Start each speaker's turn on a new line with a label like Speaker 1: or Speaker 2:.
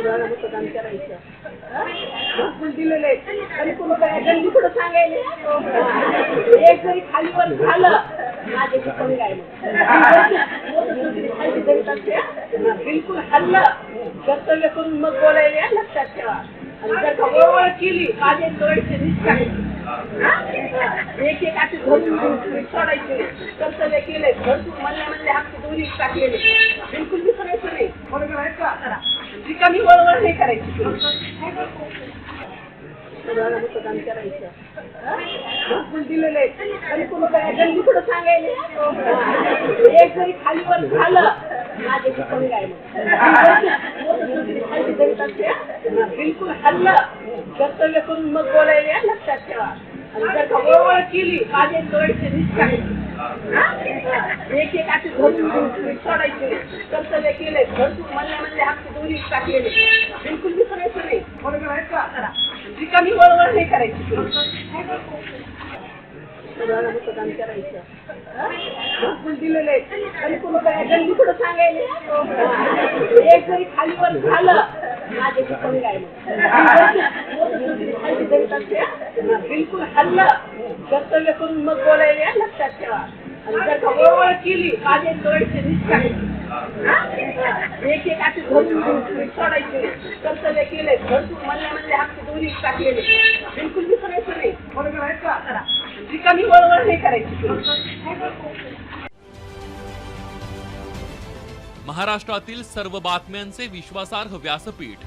Speaker 1: सर्वांना मतदान करायचं घरकुल दिलेले काय गल्ली कुठं एक जरी खालीवर झालं माझे कोणी काय बिलकुल हल्लं कर्तव्य करून मग बोलायला लक्षात ठेवा आणि जर का केली माझे डोळ्याचे निष्ठायचे एक एक असे धरून सोडायचे कर्तव्य केले भरपूर म्हणले म्हणले दोन्ही टाकलेले बिलकुल विसरायचं नाही. रिकामी वळवळ नाही करायची मतदान करायचं घरकुल तरी काय गल्ली कुठं एक जरी झालं माझे खाली बिलकुल हल्लं. कर्तव्य करून मग बोलायला लक्षात ठेवा. जर का केली माझे एक एक असे धरून सोडायचे. कर्तव्य केले. भरपूर म्हणले म्हणले हक्क दोन्ही टाकलेले बिलकुल नाही. रिकामी नाही करायची. मतदान करायचं. दिलेले तरी काय गल्ली कुठं सांगायले? एक जरी खालीवर झालं माझे कोणी काय खाली तरी करते. बिलकुल हल्लं कर्तव्य करून मग बोलायला या लक्षात ठेवा. आणि जर का ओळख केली माझे डोळ्याचे निष्ठा एक एक असे धरून सोडायचे. कर्तव्य केले भरपूर म्हणले म्हणले आमचे दोन्ही टाकलेले. बिलकुल विसरायचं नाही. करा. रिकामी वळवळ नाही करायची.
Speaker 2: महाराष्ट्रातील सर्व बातम्यांचे विश्वासार्ह व्यासपीठ.